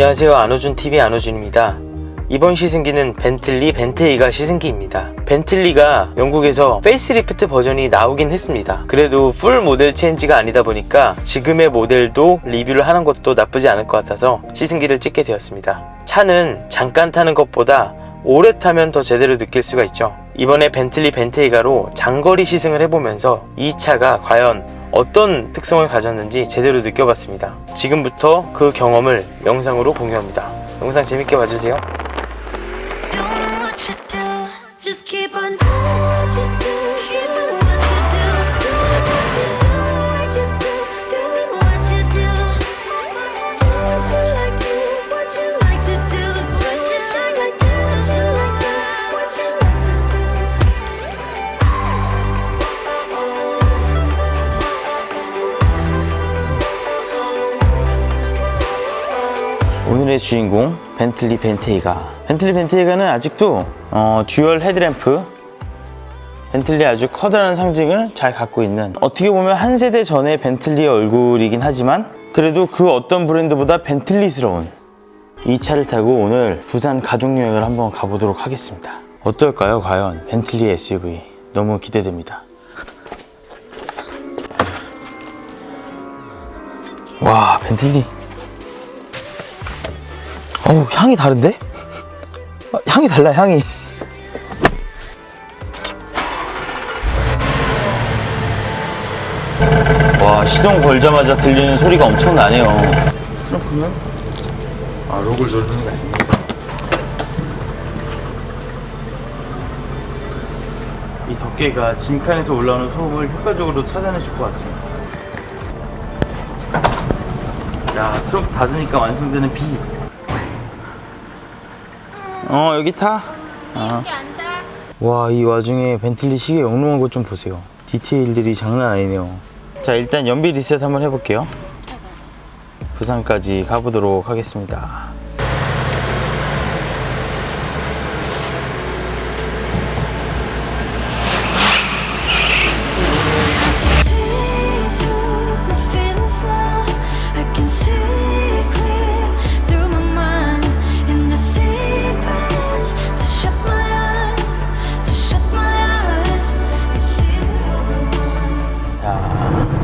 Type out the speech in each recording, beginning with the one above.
안녕하세요. 안호준TV 안호준입니다. 이번 시승기는 벤틀리 벤테이가 시승기입니다. 벤틀리가 영국에서 페이스리프트 버전이 나오긴 했습니다. 그래도 풀 모델 체인지가 아니다 보니까 지금의 모델도 리뷰를 하는 것도 나쁘지 않을 것 같아서 시승기를 찍게 되었습니다. 차는 잠깐 타는 것보다 오래 타면 더 제대로 느낄 수가 있죠. 이번에 벤틀리 벤테이가로 장거리 시승을 해보면서 이 차가 과연 어떤 특성을 가졌는지 제대로 느껴봤습니다. 지금부터 그 경험을 영상으로 공유합니다. 영상 재밌게 봐주세요. 주인공 벤틀리 벤테이가 벤틀리 벤테이가는 아직도 어, 듀얼 헤드램프 벤틀리 아주 커다란 상징을 잘 갖고 있는 어떻게 보면 한 세대 전의 벤틀리의 얼굴이긴 하지만 그래도 그 어떤 브랜드보다 벤틀리스러운 이 차를 타고 오늘 부산 가족 여행을 한번 가보도록 하겠습니다. 어떨까요 과연? 벤틀리 SUV 너무 기대됩니다. 와 벤틀리 어우 향이 다른데? 아, 향이 달라 향이 와 시동 걸자마자 들리는 소리가 엄청 나네요 트렁크는? 아, 록을 조르는 거 아닙니까? 이 덮개가 짐칸에서 올라오는 소음을 효과적으로 차단해 줄 것 같습니다 야 트렁크 닫으니까 완성되는 비 어 여기 타? 아. 와, 이 와중에 벤틀리 시계 영롱한 것 좀 보세요. 디테일들이 장난 아니네요. 자, 일단 연비 리셋 한번 해볼게요. 부산까지 가보도록 하겠습니다.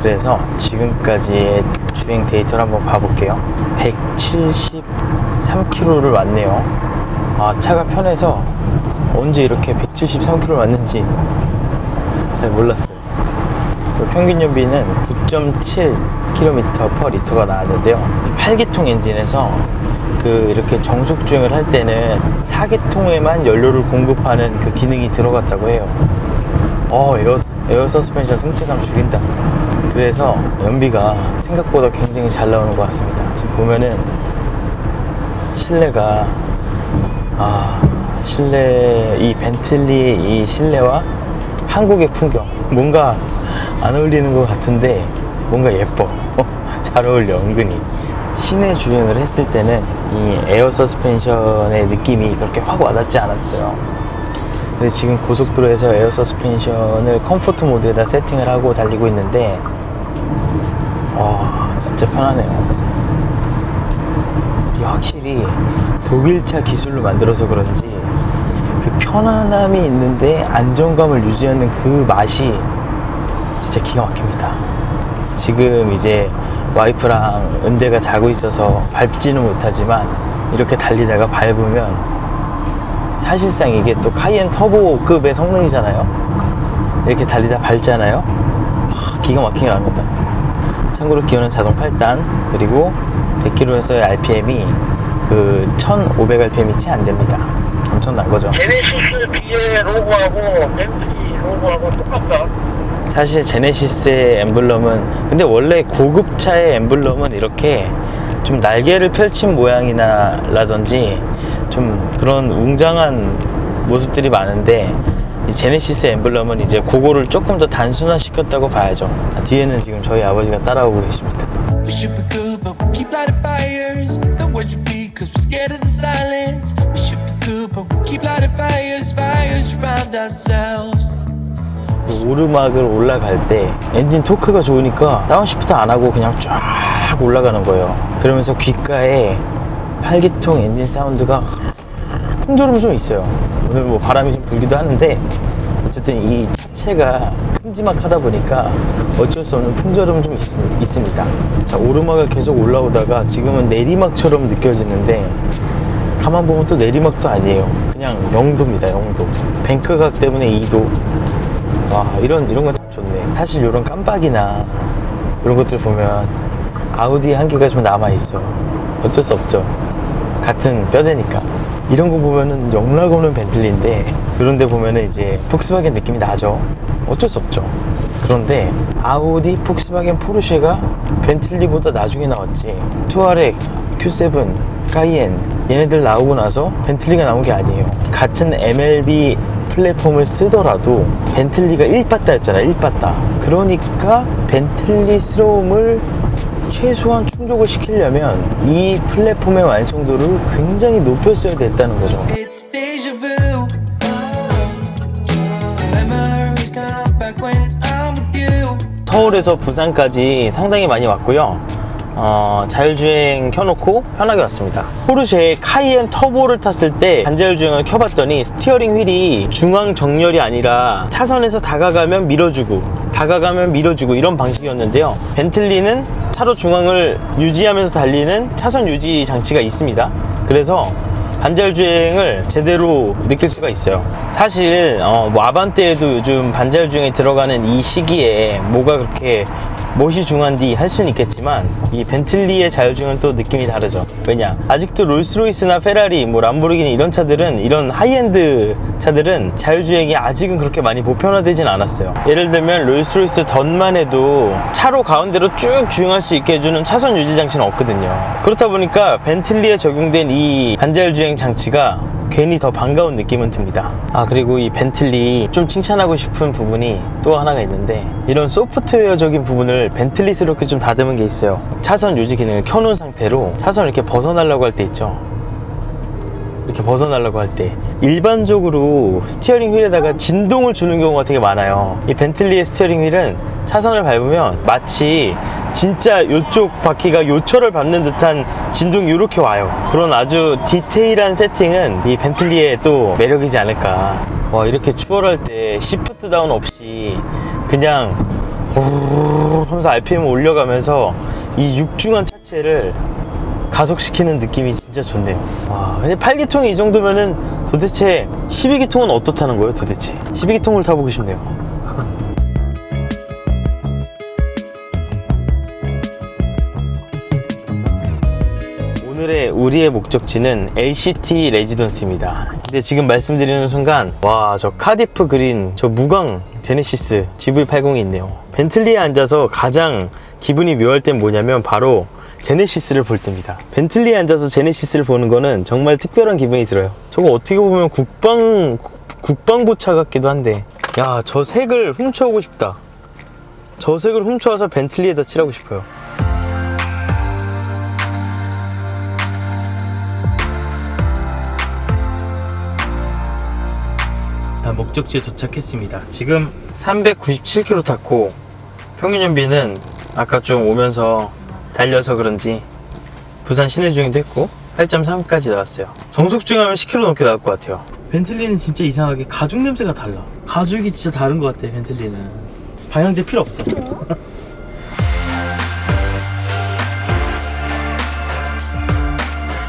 그래서 지금까지의 주행 데이터를 한번 봐볼게요. 173km를 왔네요. 아, 차가 편해서 언제 이렇게 173km를 왔는지 잘 몰랐어요. 평균 연비는 9.7km per 리터가 나왔는데요. 8기통 엔진에서 그 이렇게 정숙 주행을 할 때는 4기통에만 연료를 공급하는 그 기능이 들어갔다고 해요. 어 에어, 에어 서스펜션 승차감 죽인다 그래서 연비가 생각보다 굉장히 잘 나오는 것 같습니다. 지금 보면은 실내가 아 실내 이 벤틀리의 이 실내와 한국의 풍경 뭔가 안 어울리는 것 같은데 뭔가 예뻐. 잘 어울려 은근히. 시내 주행을 했을 때는 이 에어 서스펜션의 느낌이 그렇게 확 와닿지 않았어요. 근데 지금 고속도로에서 에어 서스펜션을 컴포트 모드에다 세팅을 하고 달리고 있는데 와 진짜 편하네요 이게 확실히 독일차 기술로 만들어서 그런지 그 편안함이 있는데 안정감을 유지하는 그 맛이 진짜 기가 막힙니다 지금 이제 와이프랑 은재가 자고 있어서 밟지는 못하지만 이렇게 달리다가 밟으면 사실상 이게 또 카이엔 터보급의 성능이잖아요. 이렇게 달리다 밟잖아요. 하, 기가 막히게 납니다. 참고로 기어는 자동 8단 그리고 100km에서의 RPM이 그 1500rpm이 채 안 됩니다. 엄청난 거죠. 제네시스 뒤에 로고하고 벤틀리 로고하고 똑같다. 사실 제네시스의 엠블럼은 근데 원래 고급차의 엠블럼은 이렇게 좀 날개를 펼친 모양이나 라든지 좀 그런 웅장한 모습들이 많은데 이 제네시스 엠블럼은 이제 그거를 조금 더 단순화 시켰다고 봐야죠. 아, 뒤에는 지금 저희 아버지가 따라오고 계십니다. 그 오르막을 올라갈 때 엔진 토크가 좋으니까 다운시프트 안 하고 그냥 쫙 올라가는 거예요. 그러면서 귓가에 8기통 엔진 사운드가 풍조름 좀 있어요. 오늘 뭐 바람이 좀 불기도 하는데 어쨌든 이 차체가 큼지막하다 보니까 어쩔 수 없는 풍조름 좀 있, 습니다 자 오르막을 계속 올라오다가 지금은 내리막처럼 느껴지는데 가만 보면 또 내리막도 아니에요. 그냥 영도입니다. 영도. 뱅크각 때문에 2도. 와 이런 이런 건 참 좋네. 사실 이런 깜빡이나 이런 것들 보면 아우디 한계가 좀 남아 있어. 어쩔 수 없죠. 같은 뼈대니까. 이런 거 보면은 영락 없는 벤틀리인데 이런 데 보면은 이제 폭스바겐 느낌이 나죠. 어쩔 수 없죠. 그런데 아우디, 폭스바겐, 포르쉐가 벤틀리보다 나중에 나왔지. 투아렉, Q7, 까이엔 얘네들 나오고 나서 벤틀리가 나온 게 아니에요. 같은 MLB 플랫폼을 쓰더라도 벤틀리가 1빠따였잖아, 1빠따. 그러니까 벤틀리스러움을 최소한 충족을 시키려면 이 플랫폼의 완성도를 굉장히 높였어야 됐다는 거죠. I'm with you. 서울에서 부산까지 상당히 많이 왔고요. 어, 자율주행 켜놓고 편하게 왔습니다. 포르쉐의 카이엔 터보를 탔을 때 반자율주행을 켜봤더니 스티어링 휠이 중앙 정렬이 아니라 차선에서 다가가면 밀어주고 다가가면 밀어주고 이런 방식이었는데요. 벤틀리는 차로 중앙을 유지하면서 달리는 차선 유지 장치가 있습니다. 그래서 반자율주행을 제대로 느낄 수가 있어요. 사실 어, 뭐 아반떼에도 요즘 반자율주행이 들어가는 이 시기에 뭐가 그렇게 못이 중한디 할 수는 있겠지만 이 벤틀리의 자율주행은 또 느낌이 다르죠. 왜냐 아직도 롤스로이스나 페라리, 뭐 람보르기니 이런 차들은 이런 하이엔드 차들은 자율주행이 아직은 그렇게 많이 보편화되진 않았어요. 예를 들면 롤스로이스 던만 해도 차로 가운데로 쭉 주행할 수 있게 해주는 차선 유지 장치는 없거든요. 그렇다 보니까 벤틀리에 적용된 이 반자율주행 장치가 괜히 더 반가운 느낌은 듭니다. 아 그리고 이 벤틀리 좀 칭찬하고 싶은 부분이 또 하나가 있는데 이런 소프트웨어적인 부분을 벤틀리스럽게 좀 다듬은 게 있어요. 차선 유지 기능을 켜놓은 상태로 차선을 이렇게 벗어나려고 할 때 있죠. 이렇게 벗어나려고 할 때 일반적으로 스티어링 휠에다가 진동을 주는 경우가 되게 많아요. 이 벤틀리의 스티어링 휠은 차선을 밟으면 마치 진짜 이쪽 바퀴가 요철을 밟는 듯한 진동이 이렇게 와요. 그런 아주 디테일한 세팅은 이 벤틀리의 또 매력이지 않을까. 와 이렇게 추월할 때 시프트 다운 없이 그냥 호르르 하면서 RPM 올려가면서 이 육중한 차체를 가속시키는 느낌이 진짜 좋네요. 와, 근데 8기통이 이 정도면은 도대체 12기통은 어떻다는 거예요, 도대체? 12기통을 타보고 싶네요. 오늘의 우리의 목적지는 LCT 레지던스입니다. 근데 지금 말씀드리는 순간 와 저 카디프 그린 저 무광 제네시스 GV80이 있네요. 벤틀리에 앉아서 가장 기분이 묘할 땐 뭐냐면 바로 제네시스를 볼 때입니다. 벤틀리에 앉아서 제네시스를 보는 거는 정말 특별한 기분이 들어요. 저거 어떻게 보면 국방 국- 국방부 차 같기도 한데 야 저 색을 훔쳐오고 싶다. 저 색을 훔쳐와서 벤틀리에다 칠하고 싶어요. 자, 목적지에 도착했습니다. 지금 397km 탔고 평균 연비는 아까 좀 오면서 달려서 그런지 부산 시내 중에도 했고 8.3까지 나왔어요. 정속 중하면 10km 넘게 나올 것 같아요. 벤틀리는 진짜 이상하게 가죽 냄새가 달라. 가죽이 진짜 다른 것 같아 벤틀리는. 방향제 필요 없어.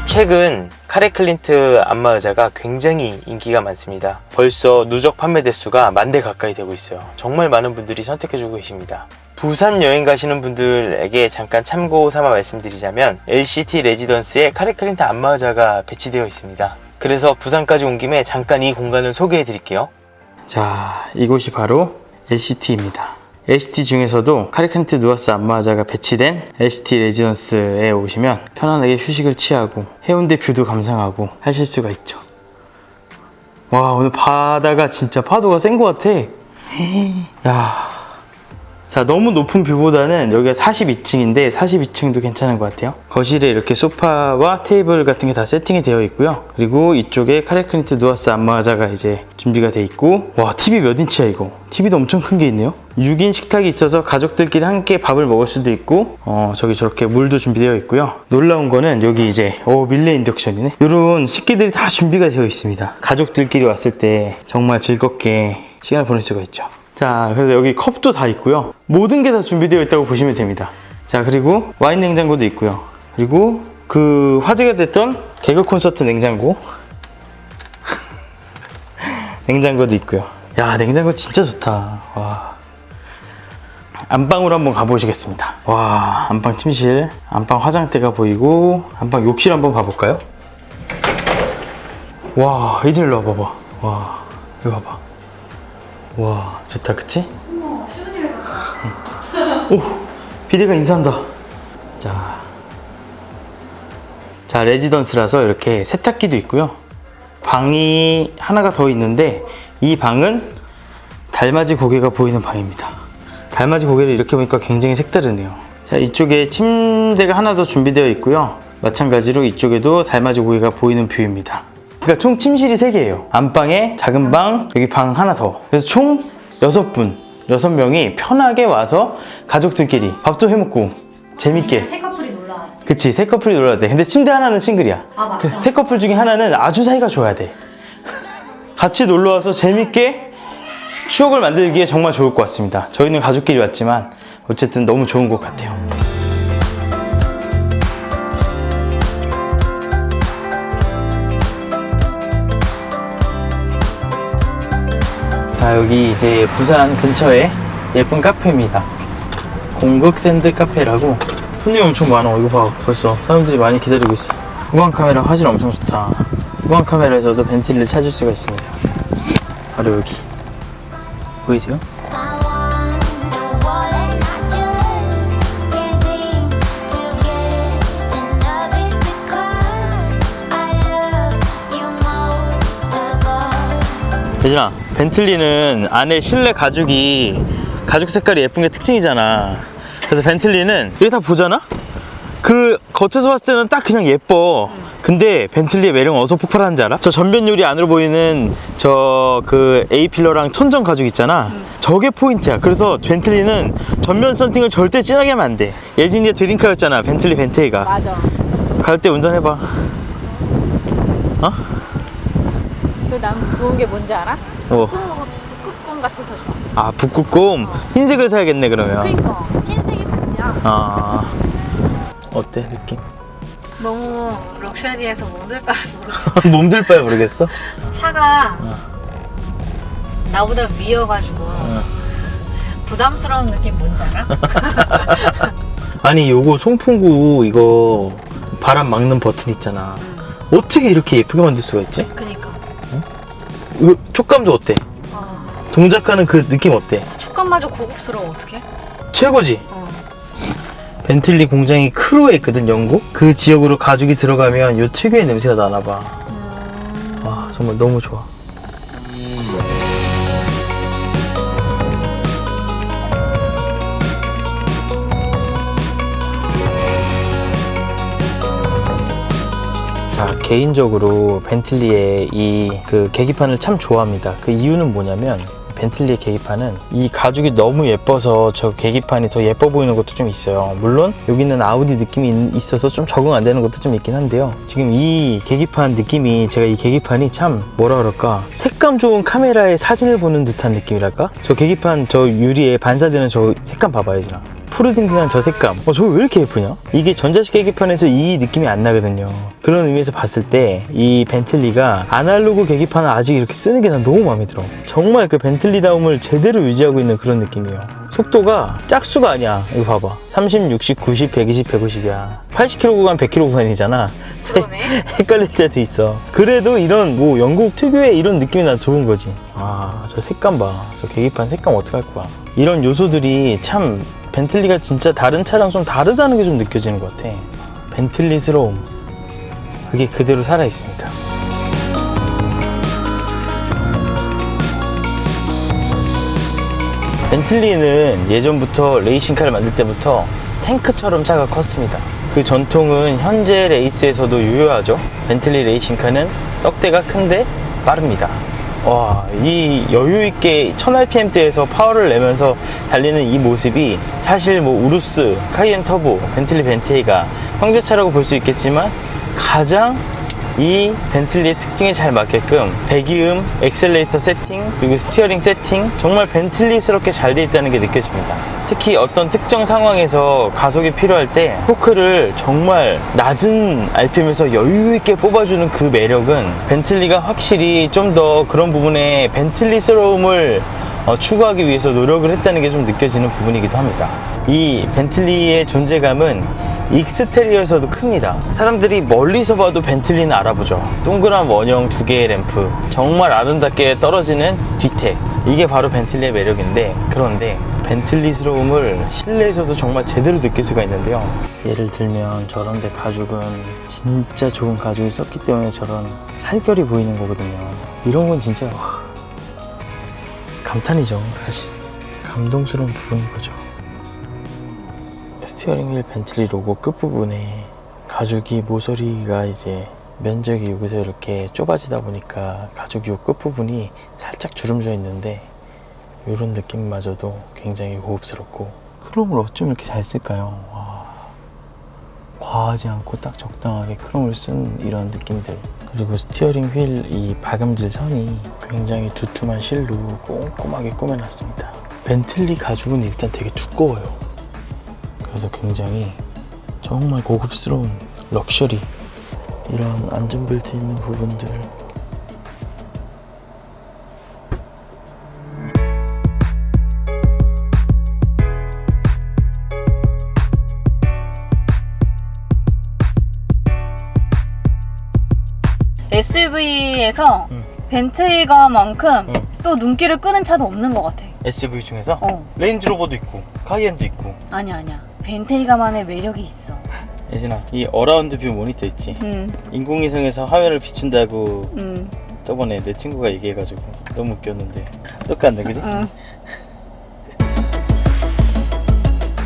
최근 카레 클린트 안마 의자가 굉장히 인기가 많습니다. 벌써 누적 판매 대수가 만 대 가까이 되고 있어요. 정말 많은 분들이 선택해주고 계십니다. 부산 여행 가시는 분들에게 잠깐 참고 삼아 말씀드리자면 LCT 레지던스에 카레 클린트 안마 의자가 배치되어 있습니다. 그래서 부산까지 온 김에 잠깐 이 공간을 소개해 드릴게요. 자, 이곳이 바로 LCT입니다. LCT 중에서도 카리칸트 누아스 안마자가 배치된 LCT 레지던스에 오시면 편안하게 휴식을 취하고 해운대 뷰도 감상하고 하실 수가 있죠. 와 오늘 바다가 진짜 파도가 센 것 같아. 야. 자 자, 너무 높은 뷰보다는 여기가 42층인데 42층도 괜찮은 것 같아요. 거실에 이렇게 소파와 테이블 같은 게 다 세팅이 되어 있고요. 그리고 이쪽에 카레크니트 누아스 안마자가 이제 준비가 돼 있고 와, TV 몇 인치야 이거? TV도 엄청 큰 게 있네요. 6인 식탁이 있어서 가족들끼리 함께 밥을 먹을 수도 있고 어, 저기 저렇게 물도 준비되어 있고요. 놀라운 거는 여기 이제 오, 밀레 인덕션이네. 이런 식기들이 다 준비가 되어 있습니다. 가족들끼리 왔을 때 정말 즐겁게 시간을 보낼 수가 있죠. 자, 그래서 여기 컵도 다 있고요. 모든 게 다 준비되어 있다고 보시면 됩니다. 자, 그리고 와인 냉장고도 있고요. 그리고 그 화제가 됐던 개그 콘서트 냉장고. 냉장고도 있고요. 야, 냉장고 진짜 좋다. 와. 안방으로 한번 가보시겠습니다. 와, 안방 침실, 안방 화장대가 보이고, 안방 욕실 한번 가볼까요? 와, 이제 일로 와봐봐. 와, 이거 봐봐. 와, 좋다, 그치? 오, 비대가 인사한다. 자, 자, 레지던스라서 이렇게 세탁기도 있고요. 방이 하나가 더 있는데, 이 방은 달맞이 고개가 보이는 방입니다. 달맞이 고개를 이렇게 보니까 굉장히 색다르네요. 자, 이쪽에 침대가 하나 더 준비되어 있고요. 마찬가지로 이쪽에도 달맞이 고개가 보이는 뷰입니다. 그러니까 총 침실이 3개예요. 안방에 작은 방, 여기 방 하나 더. 그래서 총 6분, 6명이 편하게 와서 가족들끼리 밥도 해먹고 재밌게. 세 커플이 놀러 왔어. 그치, 세 커플이 놀아야 돼. 근데 침대 하나는 싱글이야. 아, 맞다. 그래, 세 커플 중에 하나는 아주 사이가 좋아야 돼. 같이 놀러 와서 재밌게 추억을 만들기에 정말 좋을 것 같습니다. 저희는 가족끼리 왔지만 어쨌든 너무 좋은 것 같아요. 자, 여기 이제 부산 근처에 예쁜 카페입니다. 공극 샌드 카페라고 손님 엄청 많아. 이거 봐. 벌써 사람들이 많이 기다리고 있어. 후방 카메라 화질 엄청 좋다. 후방 카메라에서도 벤틀리를 찾을 수가 있습니다. 바로 여기. 보이세요? 대진아, 벤틀리는 안에 실내 가죽이 가죽 색깔이 예쁜 게 특징이잖아. 그래서 벤틀리는 이렇게 다 보잖아? 그 겉에서 봤을 때는 딱 그냥 예뻐. 근데 벤틀리의 매력은 어디서 폭발하는지 알아? 저 전면 유리 안으로 보이는 저 그 A 필러랑 천정 가죽 있잖아. 저게 포인트야. 그래서 벤틀리는 전면 썬팅을 절대 진하게 하면 안 돼. 예진이의 드림카였잖아. 벤틀리 벤테이가. 맞아. 갈 때 운전해봐. 어? 그난 좋은 게 뭔지 알아? 어. 북극곰, 북극곰 같아서 좋아. 아, 북극곰. 흰색을 사야겠네, 그러면. 그니까 흰색이 같지야. 아 어때 느낌? 너무 럭셔리해서 몸들 바를 모르겠어. 몸들 바에 모르겠어? 차가 나보다 위여가지고 부담스러운 느낌 뭔지 알아? 아니 요거 송풍구 이거 바람 막는 버튼 있잖아 어떻게 이렇게 예쁘게 만들 수가 있지? 그니까. 이거 촉감도 어때? 아, 동작하는 그 느낌 어때? 촉감마저 고급스러워 어떡해? 최고지? 어. 벤틀리 공장이 크루에 있거든 영국 그 지역으로 가죽이 들어가면 요 특유의 냄새가 나나봐 음. 와 정말 너무 좋아 개인적으로 벤틀리의 이 그 계기판을 참 좋아합니다 그 이유는 뭐냐면 벤틀리의 계기판은 이 가죽이 너무 예뻐서 저 계기판이 더 예뻐 보이는 것도 좀 있어요. 물론 여기는 아우디 느낌이 있- 있어서 좀 적응 안 되는 것도 좀 있긴 한데요. 지금 이 계기판 느낌이 제가 이 계기판이 참 뭐라 그럴까 색감 좋은 카메라에 사진을 보는 듯한 느낌이랄까? 저 계기판 저 유리에 반사되는 저 색감 봐봐요, 지나. 푸르딩딩한 저 색감. 어, 저거 왜 이렇게 예쁘냐? 이게 전자식 계기판에서 이 느낌이 안 나거든요. 그런 의미에서 봤을 때 이 벤틀리가 아날로그 계기판을 아직 이렇게 쓰는 게 난 너무 마음에 들어. 정말 그 벤틀리다움을 제대로 유지하고 있는 그런 느낌이에요. 속도가 짝수가 아니야. 이거 봐봐. 30, 60, 90, 120, 150이야. 80km 구간, 100km 구간이잖아. 헷갈릴 때도 있어. 그래도 이런 뭐 영국 특유의 이런 느낌이 난 좋은 거지. 아, 저 색감 봐. 저 계기판 색감 어떡할 거야. 이런 요소들이 참 벤틀리가 진짜 다른 차랑 좀 다르다는 게 좀 느껴지는 것 같아. 벤틀리스러움. 그게 그대로 살아 있습니다. 벤틀리는 예전부터 레이싱카를 만들 때부터 탱크처럼 차가 컸습니다. 그 전통은 현재 레이스에서도 유효하죠. 벤틀리 레이싱카는 떡대가 큰데 빠릅니다. 와, 이 여유 있게 1000rpm대에서 파워를 내면서 달리는 이 모습이 사실 뭐 우루스, 카이엔 터보, 벤틀리 벤테이가 형제차라고 볼 수 있겠지만 가장 이 벤틀리의 특징에 잘 맞게끔 배기음, 엑셀레이터 세팅, 그리고 스티어링 세팅 정말 벤틀리스럽게 잘 돼 있다는 게 느껴집니다. 특히 어떤 특정 상황에서 가속이 필요할 때 토크를 정말 낮은 RPM에서 여유 있게 뽑아주는 그 매력은 벤틀리가 확실히 좀 더 그런 부분에 벤틀리스러움을 어, 추구하기 위해서 노력을 했다는 게 좀 느껴지는 부분이기도 합니다. 이 벤틀리의 존재감은 익스테리어에서도 큽니다. 사람들이 멀리서 봐도 벤틀리는 알아보죠. 동그란 원형 두 개의 램프, 정말 아름답게 떨어지는 뒤태. 이게 바로 벤틀리의 매력인데, 그런데 벤틀리스러움을 실내에서도 정말 제대로 느낄 수가 있는데요. 예를 들면 저런데 가죽은 진짜 좋은 가죽을 썼기 때문에 저런 살결이 보이는 거거든요. 이런 건 진짜 와, 감탄이죠, 사실. 감동스러운 부분인 거죠. 스티어링 휠 벤틀리 로고 끝부분에 가죽이 모서리가 이제 면적이 여기서 이렇게 좁아지다 보니까 가죽 요 끝부분이 살짝 주름져 있는데 이런 느낌마저도 굉장히 고급스럽고. 크롬을 어쩜 이렇게 잘 쓸까요? 와, 과하지 않고 딱 적당하게 크롬을 쓴 이런 느낌들. 그리고 스티어링 휠 이 박음질 선이 굉장히 두툼한 실로 꼼꼼하게 꾸며놨습니다. 벤틀리 가죽은 일단 되게 두꺼워요 그래서 굉장히 정말 고급스러운 럭셔리 이런 안전벨트 있는 부분들 SUV에서 응. 벤트리가만큼 응. 또 눈길을 끄는 차도 없는 것 같아. SUV 중에서 어. 레인지로버도 있고 카이엔도 있고 아니야 아니야. 벤트리가만의 매력이 있어. 예진아 이 어라운드 뷰 모니터 있지 음, 인공위성에서 화면을 비춘다고 음, 저번에 내 친구가 얘기해가지고 너무 웃겼는데 똑같네 그지? 음.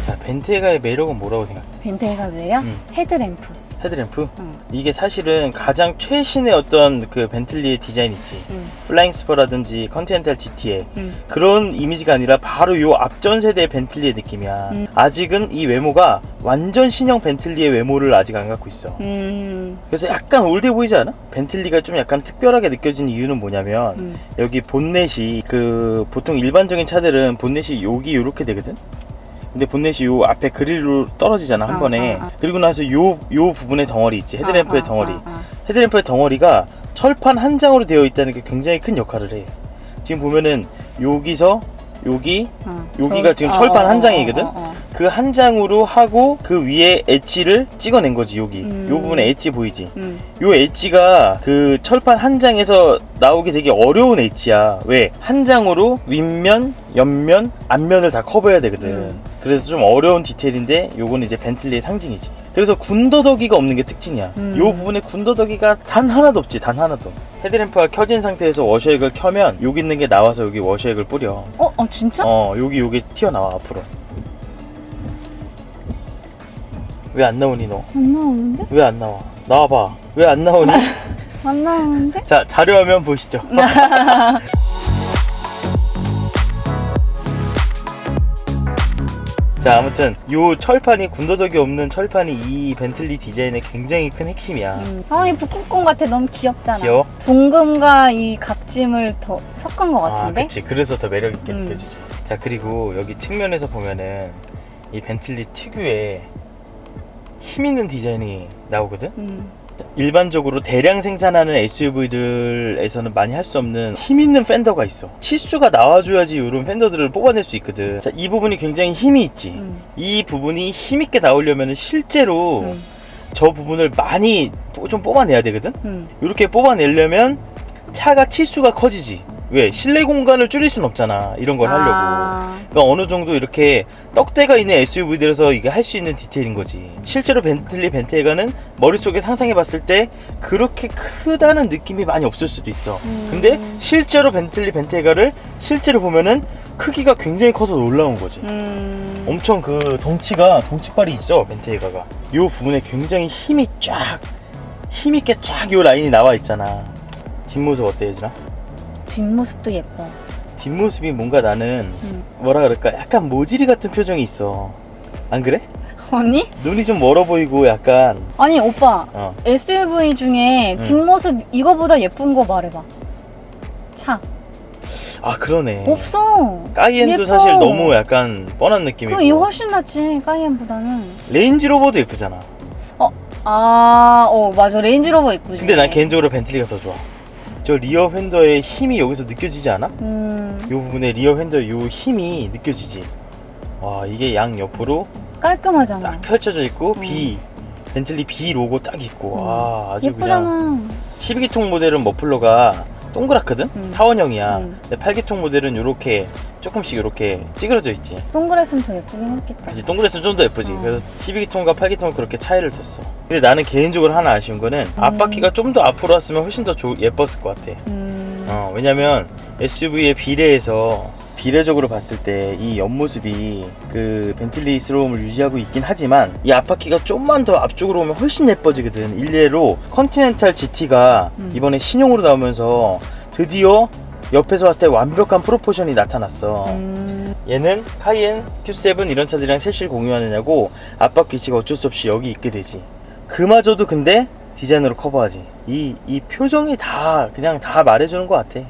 자 벤테가의 매력은 뭐라고 생각해? 벤트리가 매력? 음. 헤드램프. 헤드램프? 음. 이게 사실은 가장 최신의 어떤 그 벤틀리의 디자인 있지 음, 플라잉 스퍼라든지 컨티넨탈 GT에 음. 그런 이미지가 아니라 바로 요 앞전 세대의 벤틀리의 느낌이야 음. 아직은 이 외모가 완전 신형 벤틀리의 외모를 아직 안 갖고 있어 음, 그래서 약간 올드해 보이지 않아? 벤틀리가 좀 약간 특별하게 느껴지는 이유는 뭐냐면 음. 여기 본넷이 그 보통 일반적인 차들은 본넷이 여기 요렇게 되거든? 근데 본넷이 요 앞에 그릴로 떨어지잖아 한 아, 번에 아, 아. 그리고 나서 요, 요 부분에 덩어리 있지 헤드램프의 아, 아, 덩어리 아, 아. 헤드램프의 덩어리가 철판 한 장으로 되어 있다는 게 굉장히 큰 역할을 해 지금 보면은 여기서 여기 어. 여기가 저- 지금 어, 철판 어, 한 어, 장이거든? 어, 어. 그한 장으로 하고 그 위에 엣지를 찍어낸 거지 여기 음. 요 부분에 엣지 보이지 음, 요 엣지가 그 철판 한 장에서 나오기 되게 어려운 엣지야. 왜? 한 장으로 윗면, 옆면, 앞면을 다 커버해야 되거든. 음. 그래서 좀 어려운 디테일인데 요건 이제 벤틀리의 상징이지. 그래서 군더더기가 없는 게 특징이야. 음. 요 부분에 군더더기가 단 하나도 없지, 단 하나도. 헤드램프가 켜진 상태에서 워셔액을 켜면 여기 있는 게 나와서 여기 워셔액을 뿌려. 어, 어, 진짜? 어, 여기 요게 튀어나와 앞으로. 왜 안 나오니 너? 안 나오는데? 왜 안 나와? 나와봐. 왜 안 나오니? 안 나오는데? 자, 자료화면 보시죠. 자, 아무튼 요 철판이 군더더기 없는 철판이 이 벤틀리 디자인의 굉장히 큰 핵심이야. 음, 성이 북극곰 같아. 너무 귀엽잖아. 귀여워? 둥금과 이 각짐을 더 섞은 것 아, 같은데? 그치. 그래서 더 매력 있게 음. 느껴지지. 자, 그리고 여기 측면에서 보면은 이 벤틀리 특유의 힘 있는 디자인이 나오거든. 음, 일반적으로 대량 생산하는 SUV들에서는 많이 할 수 없는 힘 있는 팬더가 있어. 치수가 나와줘야지 이런 팬더들을 뽑아낼 수 있거든. 자, 이 부분이 굉장히 힘이 있지. 음, 이 부분이 힘 있게 나오려면 실제로 음, 저 부분을 많이 뽀- 좀 뽑아내야 되거든. 음, 이렇게 뽑아내려면 차가 치수가 커지지. 왜 실내 공간을 줄일 순 없잖아 이런 걸 하려고 아, 그러니까 어느 정도 이렇게 떡대가 있는 SUV들에서 이게 할 수 있는 디테일인 거지. 실제로 벤틀리 벤테이가는 머릿속에 상상해 봤을 때 그렇게 크다는 느낌이 많이 없을 수도 있어. 근데 실제로 벤틀리 벤테이가를 실제로 보면은 크기가 굉장히 커서 놀라운 거지. 음, 엄청 그 덩치가 덩치빨이 있어 벤테이가가. 요 부분에 굉장히 힘이 쫙 힘있게 쫙 요 라인이 나와 있잖아. 뒷모습 어때 예진아? 뒷모습도 예뻐. 뒷모습이 뭔가 나는 음. 뭐라 그럴까 약간 모지리 같은 표정이 있어 안 그래? 아니? 눈이 좀 멀어 보이고 약간 아니 오빠 어 SUV 중에 음. 뒷모습 이거보다 예쁜 거 말해봐. 차 아 그러네 없어. 까이엔도 예뻐. 사실 너무 약간 뻔한 느낌이고 그 이거 훨씬 낫지 까이엔보다는. 레인지로버도 예쁘잖아 아, 어 맞아 레인지로버 예쁘지. 근데 난 개인적으로 벤틀리가 더 좋아 저 리어 휀더의 힘이 여기서 느껴지지 않아? 음, 요 부분에 리어 휀더의 요 힘이 느껴지지 와 이게 양 옆으로 깔끔하잖아. 딱 펼쳐져 있고 음. B 벤틀리 B 로고 딱 있고 음. 와 아주 예쁘잖아. 그냥 12기통 모델은 머플러가 동그랗거든? 음. 타원형이야. 음. 근데 8기통 모델은 요렇게 조금씩 요렇게 찌그러져 있지. 동그랬으면 더 예쁘긴 했겠다. 그치, 동그랬으면 좀 더 예쁘지. 어. 그래서 12기통과 8기통은 그렇게 차이를 뒀어. 근데 나는 개인적으로 하나 아쉬운 거는 앞바퀴가 좀 더 앞으로 왔으면 훨씬 더 좋- 예뻤을 것 같아. 음, 어, 왜냐면 SUV의 비례에서 비례적으로 봤을 때 이 옆모습이 그 벤틀리스러움을 유지하고 있긴 하지만 이 앞바퀴가 좀만 더 앞쪽으로 오면 훨씬 예뻐지거든. 일례로 컨티넨탈 GT가 음. 이번에 신형으로 나오면서 드디어 옆에서 봤을 때 완벽한 프로포션이 나타났어. 음, 얘는 카이엔, Q7 이런 차들이랑 셋을 공유하느냐고 앞바퀴 위치가 어쩔 수 없이 여기 있게 되지. 그마저도 근데 디자인으로 커버하지. 이, 이 표정이 다 그냥 다 말해주는 것 같아.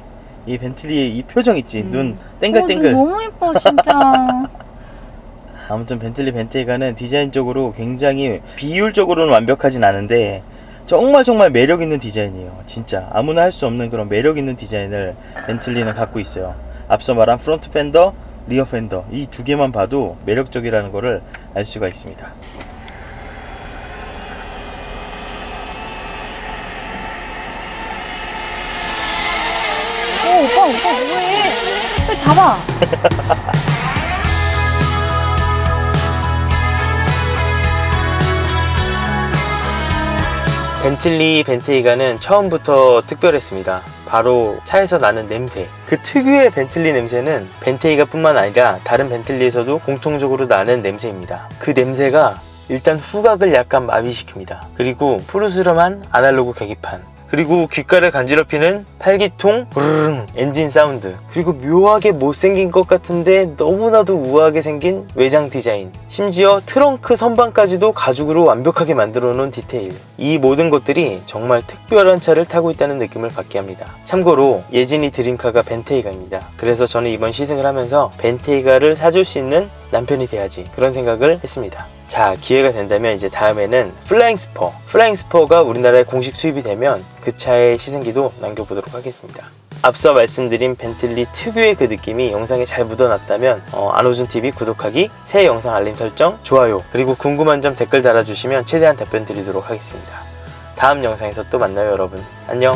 이 벤틀리의 이 표정 있지. 음. 눈 어, 땡글땡글. 눈 너무 예뻐 진짜. 아무튼 벤틀리 벤테이가는 디자인적으로 굉장히 비율적으로는 완벽하진 않은데 정말 정말 매력 있는 디자인이에요. 진짜 아무나 할 수 없는 그런 매력 있는 디자인을 벤틀리는 갖고 있어요. 앞서 말한 프론트 팬더, 리어 팬더 이 두 개만 봐도 매력적이라는 것을 알 수가 있습니다. 어 오빠 오빠 뭐해? 왜 잡아? 벤틀리 벤테이가는 처음부터 특별했습니다. 바로 차에서 나는 냄새. 그 특유의 벤틀리 냄새는 벤테이가 뿐만 아니라 다른 벤틀리에서도 공통적으로 나는 냄새입니다. 그 냄새가 일단 후각을 약간 마비시킵니다. 그리고 푸르스름한 아날로그 계기판. 그리고 귓가를 간지럽히는 팔기통 브르릉 엔진 사운드. 그리고 묘하게 못생긴 것 같은데 너무나도 우아하게 생긴 외장 디자인. 심지어 트렁크 선반까지도 가죽으로 완벽하게 만들어 놓은 디테일. 이 모든 것들이 정말 특별한 차를 타고 있다는 느낌을 받게 합니다. 참고로 예진이 드림카가 벤테이가입니다. 그래서 저는 이번 시승을 하면서 벤테이가를 사줄 수 있는 남편이 돼야지 그런 생각을 했습니다 자 기회가 된다면 이제 다음에는 플라잉 스퍼 플라잉 스퍼가 우리나라에 공식 수입이 되면 그 차의 시승기도 남겨보도록 하겠습니다. 앞서 말씀드린 벤틀리 특유의 그 느낌이 영상에 잘 묻어났다면 어, 안호준TV 구독하기 새 영상 알림 설정 좋아요 그리고 궁금한 점 댓글 달아주시면 최대한 답변 드리도록 하겠습니다. 다음 영상에서 또 만나요 여러분. 안녕